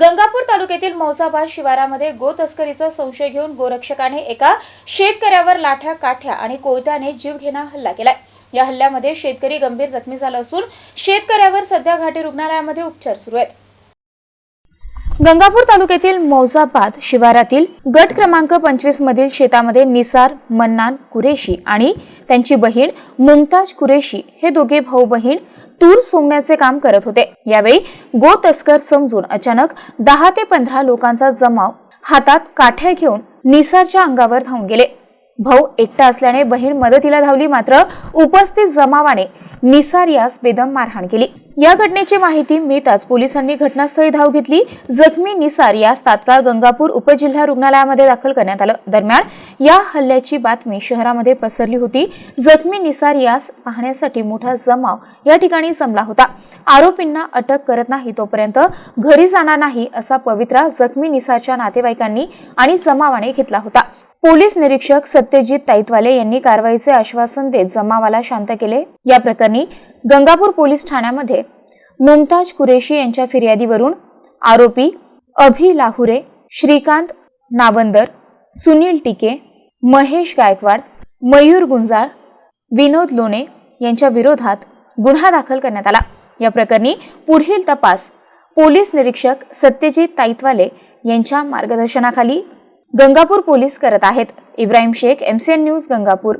गंगापूर तालुक्यातील मौसाबाद शिवारामध्ये गो तस्करीचा संशय घेऊन गोरक्षकाने एका शेतकऱ्यावर लाठ्या काठ्या आणि कोयत्याने जीवघेणा हल्ला केलाय. या हल्ल्यामध्ये शेतकरी गंभीर जखमी झाला असून शेतकऱ्यावर सध्या घाटी रुग्णालयामध्ये उपचार सुरू आहेत. गंगापूर तालुक्यातील मौजाबाद शिवारातील गट क्रमांक पंचवीस मधील शेतामध्ये निसार मन्नान कुरेशी आणि त्यांची बहीण मुमताज कुरेशी हे दोघे भाऊ बहीण तूर सोंगण्याचे काम करत होते. यावेळी गो तस्कर समजून अचानक दहा ते पंधरा लोकांचा जमाव हातात काठ्या घेऊन निसारच्या अंगावर धावून गेले. भाऊ एकटा असल्याने बहीण मदतीला धावली मात्र उपस्थित जमावाने निसार यास बेदम मारहाण केली. या घटनेची माहिती मिळताच पोलिसांनी घटनास्थळी धाव घेतली. जखमी निसार यास तात्काळ गंगापूर उपजिल्हा रुग्णालयामध्ये दाखल करण्यात आलं. दरम्यान या हल्ल्याची बातमी शहरामध्ये पसरली होती. जखमी निसार यास पाहण्यासाठी मोठा जमाव या ठिकाणी जमला होता. आरोपींना अटक करत नाही तोपर्यंत घरी जाणार नाही असा पवित्रा जखमी निसारच्या नातेवाईकांनी आणि जमावाने घेतला होता. पोलीस निरीक्षक सत्यजित ताईतवाले यांनी कारवाईचे आश्वासन देत जमावाला शांत केले. या प्रकरणी गंगापूर पोलीस ठाण्यामध्ये मुमताज कुरेशी यांच्या फिर्यादीवरून आरोपी अभि लाहुरे श्रीकांत नावंदर सुनील टिके महेश गायकवाड मयूर गुंजाळ विनोद लोणे यांच्या विरोधात गुन्हा दाखल करण्यात आला. या प्रकरणी पुढील तपास पोलीस निरीक्षक सत्यजित ताईतवाले यांच्या मार्गदर्शनाखाली गंगापूर पोलीस करत आहेत. Ibrahim Shaikh MCN news Gangapur.